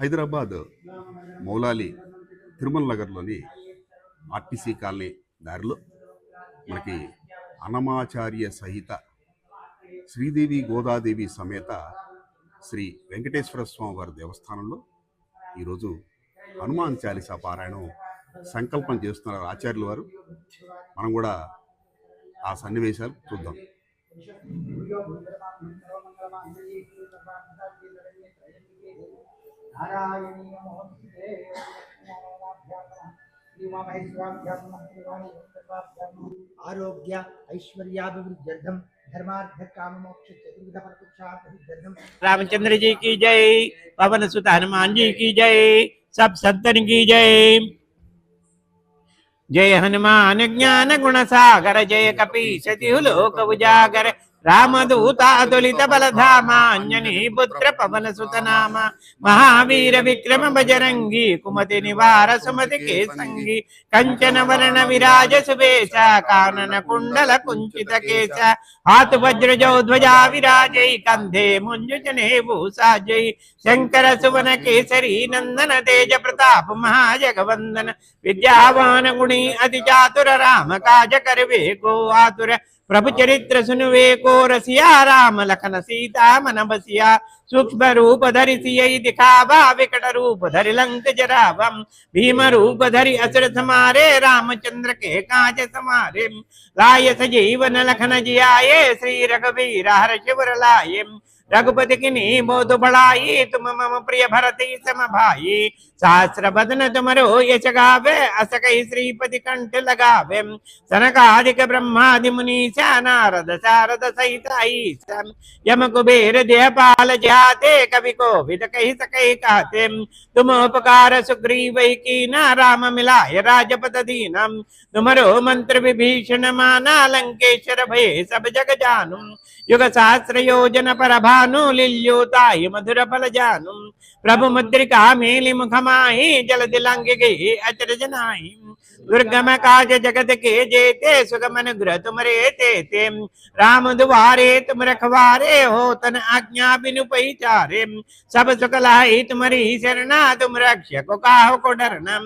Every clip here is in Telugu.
హైదరాబాద్ మౌలాలి తిరుమల నగర్లోని ఆర్టీసీ కాలనీ దారిలో మనకి అన్నమాచార్య సహిత శ్రీదేవి గోదాదేవి సమేత శ్రీ వెంకటేశ్వర స్వామి వారి దేవస్థానంలో ఈరోజు హనుమాన్ చాలీసా పారాయణం సంకల్పం చేస్తున్నారు ఆచార్యుల వారు. మనం కూడా ఆ సన్నివేశాలు చూద్దాం. आरोग्य ऐश्वर्याभिवृद्ध्यर्थम धर्मार्थ काम मोक्ष चतुर्विध रामचंद्र जी की जय, पवन सुत हनुमान जी की जय, सब संतन की जय। जय हनुमान ज्ञान गुण सागर, जय कपी सतिहु लोक उजागर। రామదూతాతులిత బలధామాన్యని పుత్ర పవన సుతనామ. మహావీర విక్రమ బజరంగి కుమతి నివార సుమతి కేసంగి కంచన వరణ విరాజ సువేశ కానన కుండల కుంచిత కేశ. ఆతు వజ్రజౌ ధ్వజా విరాజై కంధే ముంజుచనే భూసాజై. శంకర సువన కేసరి నందన తేజ ప్రతాప మహాజగవందన. విద్యావాన గుణి అతి చాతుర రామ కాజ కరివే గో ఆతుర. प्रभु चरित्र सुनवे को रसिया राम लखन सीता मन बसिया सूक्ष्म रूप धरि सियई दिखावा विकट रूप धरि लंक जरावम भीम रूप धरि असुर समारे रामचंद्र के काज समारे लाय सजीवन लखन जियाये श्री रघुवीर हर शिवर लाये रघुपति की बोध बढ़ाई तुम मम प्रिय भरती सम भाई। सहस्र बदन तुमरो यश गावे अस कई श्रीपति कंठ लगावे। सनकादिक ब्रह्मादि मुनीश नारद शारद सहित यम कुबेर देहपाल जाते, कवि को विद कही सके कहते तुम उपकार सुग्रीव की न राम मिलाय राजपद दीनम। तुमरो मंत्र विभीषण माना, लंकेश्वर भय सब जग जानू। युग सहस्र योजन जानु लिल्योता ही मधुर फल जानु। प्रभु मुद्रिका मेली मुखमाही जल दिलांगे अचरजनाही दुर्गम काज जगत के जेते सुगम अनुग्रह तुमरे तेते राम दुआरे तुम रखवारे हो, तन आज्ञा बिनु पैचारे सब सुख लाई तुम्हारी शरणा, तुम रक्षक काहो को डरना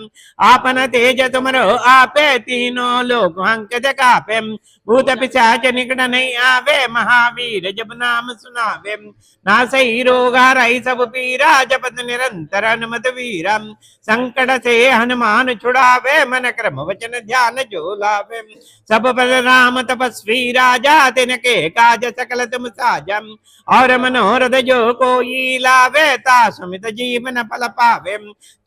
आपन तेज तुमरो आपे, तीनों लोक अंक कापे। भूत पिशाच निकट नहीं आवे, महावीर जब नाम सुनावे। ना सही रोगा रही सब पीरा, जपत निरंतर हनुमत वीरम संकट से हनुमान छुड़ावे मन क्रम वचन ध्यान जो लावे सब पर राम तपस्वी राजा, तिनके काज सकल तुम साजम। और मनोरथ जो कोई लावे ता सुमित जीवन फल पावे।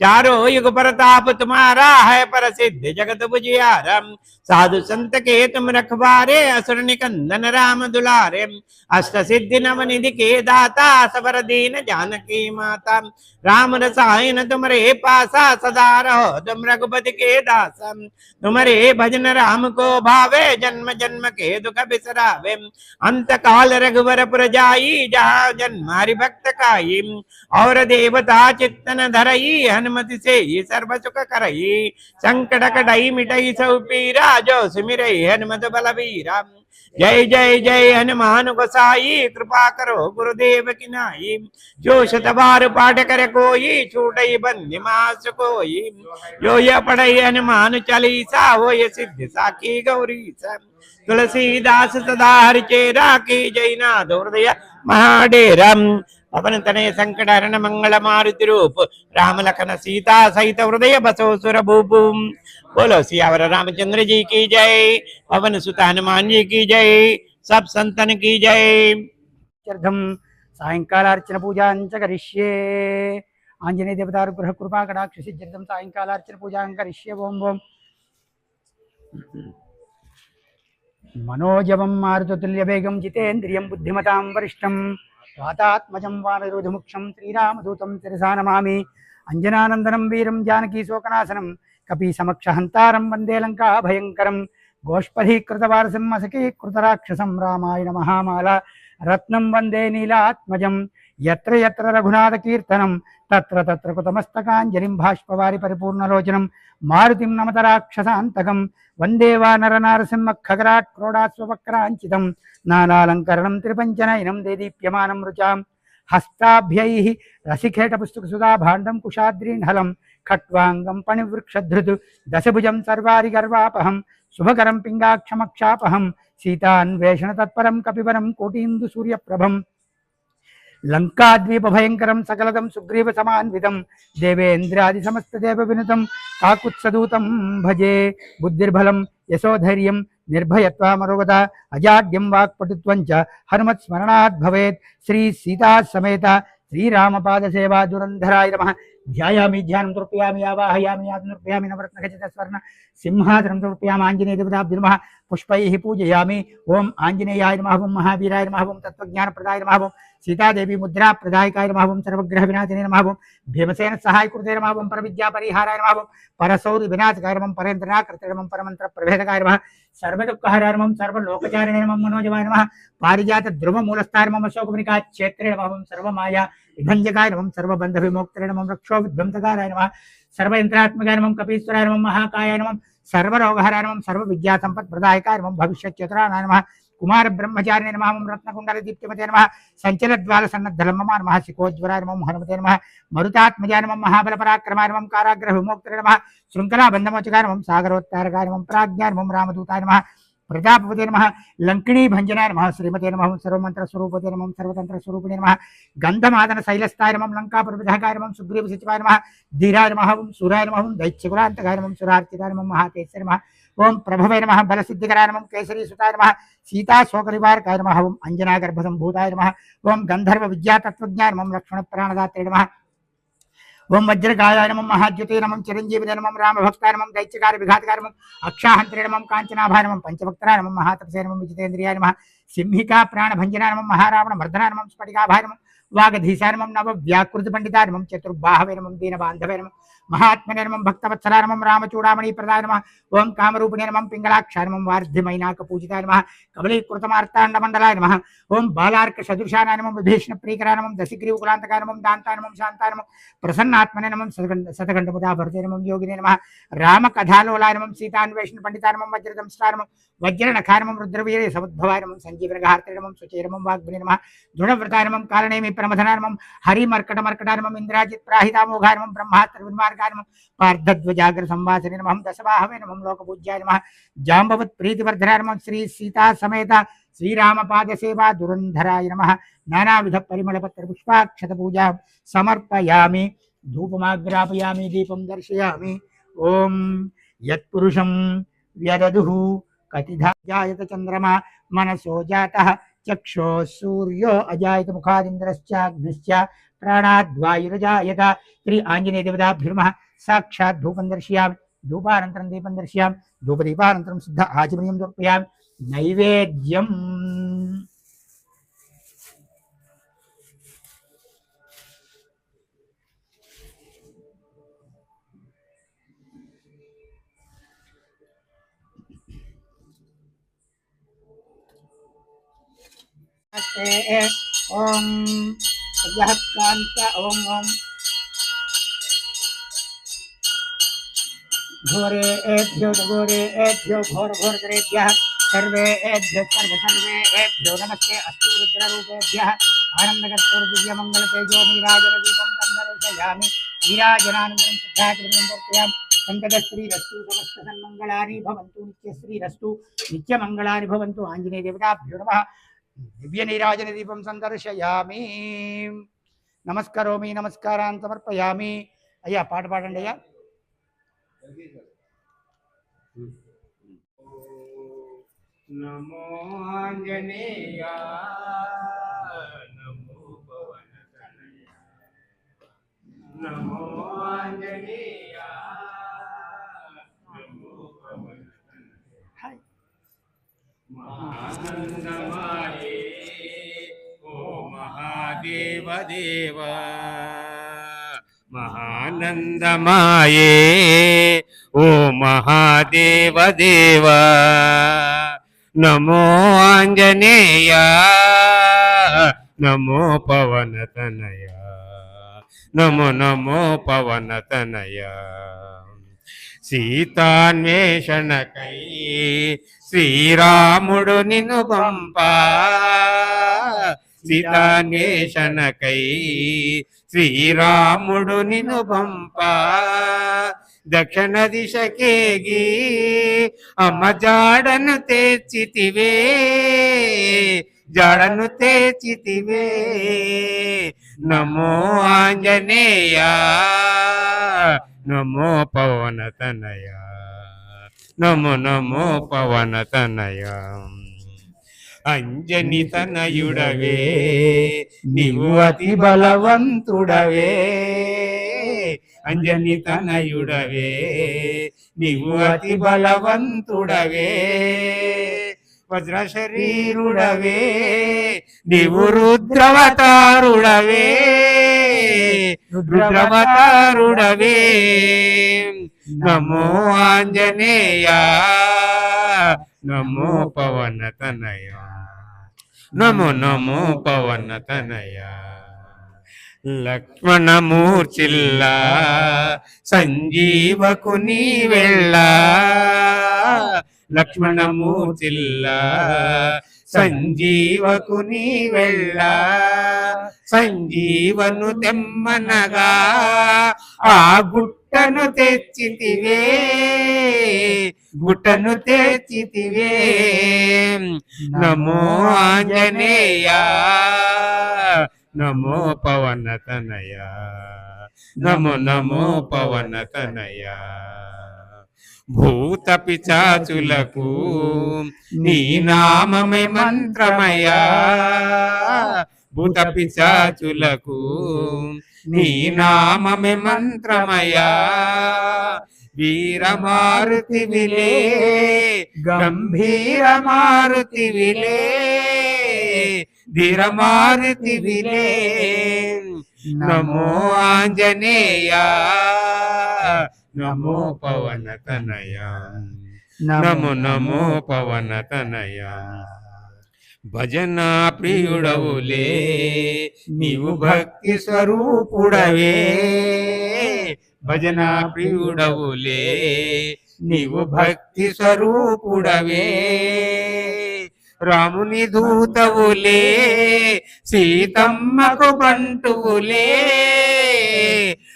चारों युग प्रताप तुम्हारा है पर सिद्ध जगत बुझियारम। साधु संत के तुम रखवारे, असुर निकंदन राम दुलारे। अष्ट सिद्धि नव निधि के दाता, सबर दीन जानकी माता। राम रसायन तुमरे पासा, सदा रहो तुम रघुपति के दासम तुमरे भजन राम को भावे, जन्म जन्म के दुख बिसरावे। अंत काल रघुवर पुर जाई जहा जन्म हरि भक्त काई। और देवता चित्तन धरई, हनुमति से ही सर्व सुख करई। संकट कटई मिटई सौ पीरा, जो सुमिर हनुमत बलवीरा జై జై జై హనుమాను గసాయి కృపా కరో గురుదేవ కి నాయి. జో శతవారు పాటకర కోయి చూటై బంది మాసు కోయి. యోయ పడై హనుమాను చలీసా ఓయ సిద్ధి సాకి గౌరీసా తులసీదాస్ సదా హరిచేరా కీ జైనా దౌర్దయ మహాడేరం. పవనతనే సంకట హరణ మంగళ మారుతి రూప్. రామలఖన సీతా సహిత హృదయ బసో సుర భూపు. బోలో సియావర రామచంద్ర జీ కి జై. పవన సుత హనుమాన్ జీ కి జై. సబ్ సంతన కి జై. సాయంకాలార్చన పూజాంచ ఆంజనేయ దేవతారుగ్రహ కృపా కటాక్ష సిద్ధ్యర్థం. సాయంకాలార్చన పూజాం ఓం ఓం. మనోజవం మారుతుల్యవేగం జితేంద్రియం బుద్ధిమతాం వరిష్టం. వాతాత్మజం వానరోధముఖ్యం శ్రీరామదూతం శిరసా నమామి. అంజనానందనం వీరం జానకీ శోకనాశనం. కపీ సమక్ష హంతారం వందే లంకా భయంకరం. గోష్పదీకృతవారసింహసకీకృతరాక్షసం రామాయణ మహామాల రత్నం వందే నీలాత్మజం. ఎత్ర ఎత్ర రఘునాథ కీర్తనం తత్ర తత్ర కృతమస్తకాంజలిం భాష్పవారి పరిపూర్ణలోచనం మారుతిం నమత రాక్షసాంతకం వందే వానర నారసింహ ఖగరాట్ క్రోడాస్వక్రాంచితం నానాలంకరణం త్రిపంచనయనం దేదీప్యమానం రుచాం హస్తాభ్యై రసిఖేట పుస్తక సుధా భాండం కుషాద్రీన్హలం ఖట్వాంగం పణివృక్షధృతు దశభుజం సర్వారి గర్వాపహం శుభకరం పింగాక్షమక్షాపహం సీతాన్వేషణ తత్పరం కపివరం కోటీందు సూర్యప్రభం లంకాద్వీప భయంకరం సకలదం సుగ్రీవ సమాన్వితం దేవేంద్రాది సమస్త దేవ వినుతం కాకుత్సదూతం భజే బుద్ధిర్బలం యశోధైర్యం నిర్భయత్వమరోగత అజాడ్యం వాక్పటుత్వం చ హనుమత్ స్మరణాత్ భవేత్ శ్రీ సీతా సమేత श्रीरामपादसेवा दुरंधराय नमः। ध्यायामि, ध्यानं तृप्यामि आवाहयामि यातं तृप्यामि स्वर्ण सिंहासनं तृप्यामि आंजनेय आञ्जनेयदेवताभ्य नमः। पुष्पैः पूजयामि। ओम आंजनेयाय नमः ओम महावीराय नमः ओम तत्वज्ञान प्रदाय नमः ओम सीता देवी मुद्रा प्रदायकाय नमः ओम सर्वग्रह सर्वग्रहविनाशिने नमः ओम भीमसेन सहाय कृते नमः ओम परविद्या परिहाराय नमः ओम परसौर विनाशकाय नमः परेन्द्रनाकृते नमः परमंत्र प्रभेदकाय नमः। सर्वदुःखहरार्मं सर्वलोकचारिणे मम मनोजवाय नमः। पारिजात ध्रुव मूलस्थाय मम शोकमृका क्षेत्रेण मम सर्वमाया विभञ्जकाय नमः। सर्वबन्ध विमोक्तरेण मम रक्षो नमः सर्वयन्त्रात्मकाय महाकाय नमः। కుమార బ్రహ్మచారిణే నమ రత్నకుండల దీప్తిమతే నమ సంచల ద్వాల సన్నద్ధల నమ నమ శిఖోజ్వరాయ నమం హనుమతే నమ మరుతాత్మజాయ నమం మహాబల పరాక్రమాయ నమం కారాగ్రహ విమోక్తర నమ శృంఖలా బంధమోచకాయ నమం సాగరోత్తారకాయ నమం ప్రాజ్ఞాయ నమం రామదూతాయ నమ ప్రతాపవతే నమ లంకిణీ భంజనాయ నమ శ్రీమతే నమ సర్వమంత్ర స్వరూపతే నమ సర్వతంత్ర స్వరూపిణే నమ గంధమాదన శైలస్థాయ నమం లంకాపురవిధకాయ నమం సుగ్రీవ సచివాయ నమ ధీరాయ నమ ఓం సూరాయ నమ ఓం దైత్యకులాంతకాయ నమం సురార్చితాయ నమం మహాతేశ్వర నమ ఓం ప్రభవే నమ బలసిద్ధికరాయ నమం కేసరీ సుతాయ నమ సీతా శోకనివారకాయ నమ ఓం అంజనా గర్భసంభూతాయ నమ ఓం గంధర్వ విద్యాతత్వజ్ఞాన నమం లక్ష్మణ ప్రాణదాత్రే నమ. ఓం వజ్రకాయ నమం మహాద్యుతే నమం చిరంజీవి నమం రామభక్తాయ నమం దైత్యకార విఘాతకార నమం అక్షాహంత్రే నమం కాంచనాభాయ నమం పంచభక్తరా నమం మహాతపసే నమం విజితేంద్రియాయ నమ సింహికా ప్రాణభంజనా నమం మహారావణ మర్దనా నమం స్ఫటికాభాయ నమం వాగధీశానమం నవ వ్యాకృతి పండితాయ నమం చతుర్బాహవే महात्मने नमः भक्तवत्सला नमः रामचूड़ामणि प्रदाय नमः। ओम कामरूपिणे नमः पिंगलाक्षाय नमः। वार्ध्यमैनाक पूजिताय नमः कमलीकृतमार्ताण्डमण्डलाय नमः। ओम बालार्क सदृशानाय नमः। विभीषणप्रियकराय नमः। दशग्रीवकुलान्तकाय नमः। दान्ताय नमः। शान्ताय नमः। प्रसन्नात्मने नमः। सतखण्डमुदाभरते नमः। योगिने नमः। रामकथालोलाय नमः। सीतान्वेषण पंडिताय नमः। वज्रदंशाय नमः। वज्रणखाय नमः। रुद्रवीरे समुद्भवाय नमः। सञ्जीवनघार्त्रे नमः। सुचेरमं वाग्भिने नमः। दृढव्रताय नमः। कारणेमि प्रमथनाय नमः। हरिमर्कटमर्कटाय नमः। इन्द्राजित् प्राहितामोघाय नमः। ब्रह्मास्त्रविन्मार्ग महामार्गाय नमः पार्धध्वजाग्र संवासिने नमः नम नमः लोकपूज्याय नम। जाम्बवत् प्रीतिवर्धनाय नम श्री सीता समेत श्रीराम पाद सेवा दुरंधराय नमः। नानाविध परिमल पत्र पुष्पाक्षत पूजा समर्पयामि, धूपमाग्रापयामि, दीपं दर्शयामि। ओम यत्पुरुषं व्यददुः कतिधा जायत चंद्रमा मनसो जातः, चक्षो सूर्यो अजायत मुखादिंद्रश्चाग्निश्च प्राणाद्वायुरजायत। श्री आञ्जनेय देवताभ्युर्मः साक्षात् धूपं दर्शयामि। धूपानन्तरं दीपं दर्शयामि। धूपदीपानन्तरं सिद्ध आचमनीयं समर्पयामि। नैवेद्यम्। ओम। कान्ता ॐ ॐ घोरे एभ्यो घोरे एभ्यो घोर घोर ग्रेभ्यः सर्वे एभ्यो सर्व सर्वे एभ्यो नमस्ते अस्तु रुद्ररूपेभ्यः। आनन्दकर्तुर्दिव्यमङ्गलतेजो मीराजनदीपं तन्दर्शयामि मीराजनानन्दं सिद्धाकृतं दर्शयामि सङ्गतश्रीरस्तु समस्तसन्मङ्गलानि भवन्तु, नित्यश्रीरस्तु, नित्यमङ्गलानि भवन्तु। आञ्जनेयदेवताभ्यो नमः। దివ్య నీరాజన దీపం సందర్శయామి నమస్కరోమి నమస్కారాన్ని సమర్పయామి అయ్యా పాట పాడండి అయ్యా నమో నమో నమో మహానందమాయే ఓ మహాదేవ దేవ మహానందమాయే ఓ మహాదేవ దేవ నమో ఆంజనేయ నమో పవన తనయ నమో నమో పవన తనయ సీతాన్వేషణకై శ్రీరాముడు నిన్ను పంప సీతాన్వేషణకై శ్రీరాముడు నిన్ను పంప దక్షిణ దిశకేగి అమ్మ జాడను తెచ్చితివే జాడను తెచ్చితివే నమో ఆంజనేయ నమో పవన తనయ నమో నమో పవన తనయ అంజని తనయుడవే నీవు అతి బలవంతుడవే. అంజని తనయుడవే నీవు అతి బలవంతుడవే. వజ్ర శరీరుడవే నీవు రుద్రవతారుడవే. రుద్రమతారుడవే నమో ఆంజనేయ. నమో పవన తనయ. నమో నమో పవన తనయ. లక్ష్మణమూర్చిల్లా. సంజీవకు నీ వెళ్ళ లక్ష్మణమూర్చిల్ల. సంజీవకు నీ వెళ్ళ సంజీవను తెమ్మనగా ఆ గుట్టను తెచ్చితివే గుట్టను తెచ్చితివే. నమో ఆంజనేయ నమో పవన తనయ నమో నమో పవన తనయ. భూత పిచాచులకు నీ నామమే మంత్రమయా భూత పిచాచులకు నీ నామమే మంత్రమయా వీరమారుతి విలే గంభీర మారుతి విలే ధీరమారుతి విలే నమో ఆంజనేయ నమో పవన తనయ నమో నమో పవన తనయ భజన ప్రియుడవులే నీవు భక్తి స్వరూపుడవే. భజన ప్రియుడవులే నీవు భక్తి స్వరూపుడవే. రాముని దూతవులే సీతమ్మకు బంటువులే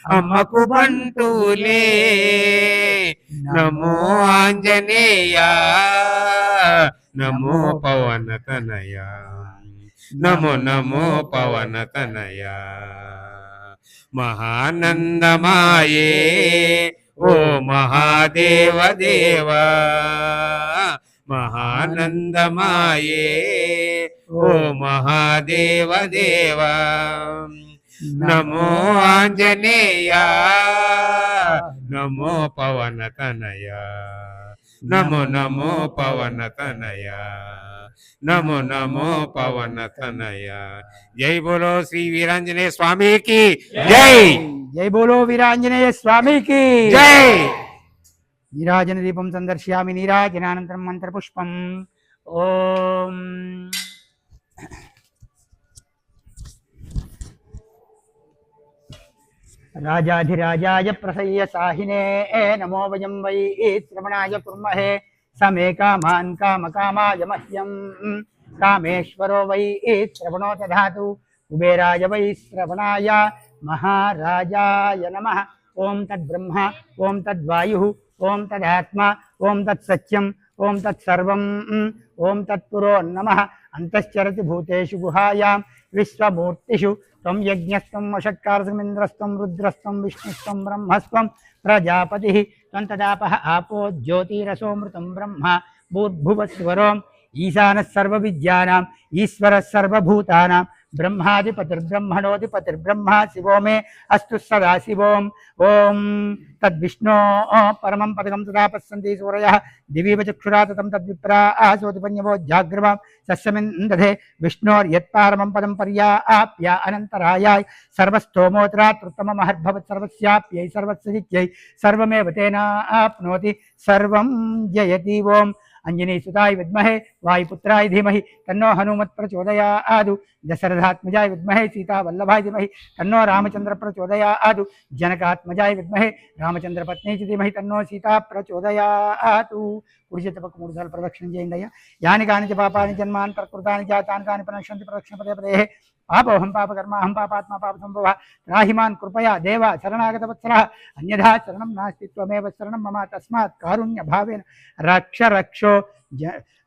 అమ్మకు బంటూలే నమో ఆంజనేయ. నమో పవన తనయ నమో నమో పవన తనయ మహానందమాయే. ఓ మహాదేవ దేవా మహానందమాయే. ఓ మహాదేవ దేవా నమో ఆంజనేయ నమో పవన తనయ నమో నమో పవన తనయ నమో నమో పవన తనయ. జై బోలో శ్రీ వీరాంజనేయ స్వామికి జై. జై బోలో వీరాంజనేయ స్వామికి జై. నీరాజన దీపం సందర్శయామి నీరాజనానంతరం మంత్రపుష్పం. ఓం. రాజాధిరాజాయ ప్రసయ్య సాహినే నమో వయం వై శ్రవణాయ కుర్మహే సమే కామాన్ కామ కామాయ మహ్యం. కామేశ్వరో వై శ్రవణో దాతు కుబేరాయ వై శ్రవణాయ మహారాజాయ నమ. ఓం తద్బ్రహ్మ ఓం తద్వాయు ఓం తదాత్మ ఓం తత్సత్యం ఓం తత్సర్వం ఓం తత్పురో నమ. అంతశ్చరతి భూతేషు గుహాయాం విశ్వమూర్తిషు త్వం యజ్ఞస్వం వషట్కారసమింద్రస్త్వం రుద్రస్వం విష్ణుస్వం బ్రహ్మస్వం ప్రజాపతి త్వం తదాపః ఆపో జ్యోతిరసోమృతం బ్రహ్మ భూర్భువస్వరోం ఈశానः సర్వవిద్యానాం ब्रह्माधिपतिर्ब्रह्मणोधिपतिर्ब्रह्म शिवो मे अस्तु सदा शिवोम्। ओम तद्विष्णो परम पदकं तदा पश्य सूरय। दिवी चक्षुरा ततं तद्विप्रा आसोतिपन्यवो जाग्रवां। सस्यमिन्दधे विष्णोर्यत्पारमं पदं पर्या आप्या अनन्तरायाय सर्वस्तोमोत्रात्रुत्तममहर्भवत्सर्वस्याप्यै सर्वस्य नित्यै। सर्वमेव तेनाप्नोति। सर्वं जयति ओम्। अंजनी सुताय विमहे वायुपुत्राय धीमह, तन्नो हनुमत प्रचोदया आदु दशरथात्मजाय विमहे सीता वल्लभाय धीमह, तन्नो रामचंद्र प्रचोदया आदु जनकात्मजाय विमहे रामचंद्र पत्नी धीमह, तन्नो सीता प्रचोदया आतु कुर्जतपक प्रदक्षिण जयंडय यानी कानी च पापानि जन्मान्, प्रकृतानि जातानि, कानि पदे। पापोऽहं पापकर्मा अहम पापात्मा पापसम्भवः राहिमान् कृपया देव शरणागतवत्सरः। अन्यथा शरण नास्तिमे शरण मम मम कारुण्य भाव रक्ष रक्षो।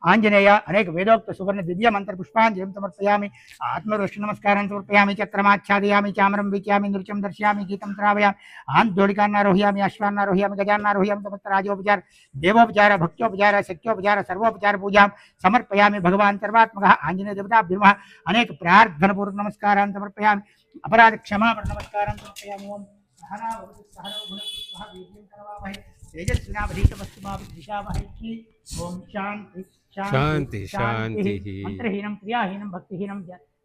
आंजनेय अनेक वेदोक्त सुवर्ण दिव्य मंत्र पुष्पांजलि समर्पयामि। आत्मवृष्ण नमस्कार समर्पयामि, चक्रमाच्छादयामि चामरम विकयामि नृत्यम दर्शयामि गीतम श्रावयामि आन्दोलिकान्नारोहयामि अश्वान्नारोहयामि गजान्नारोहयामि समस्त राजोपचार देवोपचार भक्तोपचार शक्योपचार सर्वोपचार पूजा समर्पयामि। भगवान् आंजने देवता ब्रह्म अनेक प्रार्थनापूर्वक नमस्कार समर्पयाम। अपराध क्षमा नमस्कार समर्पयामि। ओम। सहना తేజస్వినావధీతమస్తు ఓం శాంతి శాంతి, శాంతిః. మంత్రహీనం క్రియాహీనం భక్తిహీనం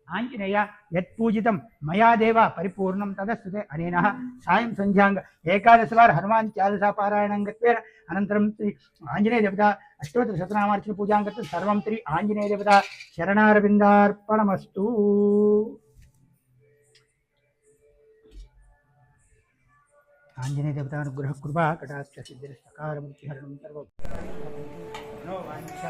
ఆంజనేయ యత్పూజితం మయా దేవ పరిపూర్ణం తదస్తుతే అనేన. సాయం సంధ్యాంగ ఏకాదశవార హనుమాన్ చాలీసా పారాయణం గత్వేన. అనంతరం శ్రీ ఆంజనేయ దేవత అష్టోత్తర శతనామార్చన పూజాం గత్వ సర్వం శ్రీ ఆంజనేయ దేవత శరణారవిందార్పణమస్తు. आंजने देवता अनुग्रह कृपा कटाक्ष सिद्धिर सकार मुक्ति हरण सर्व नो मनसी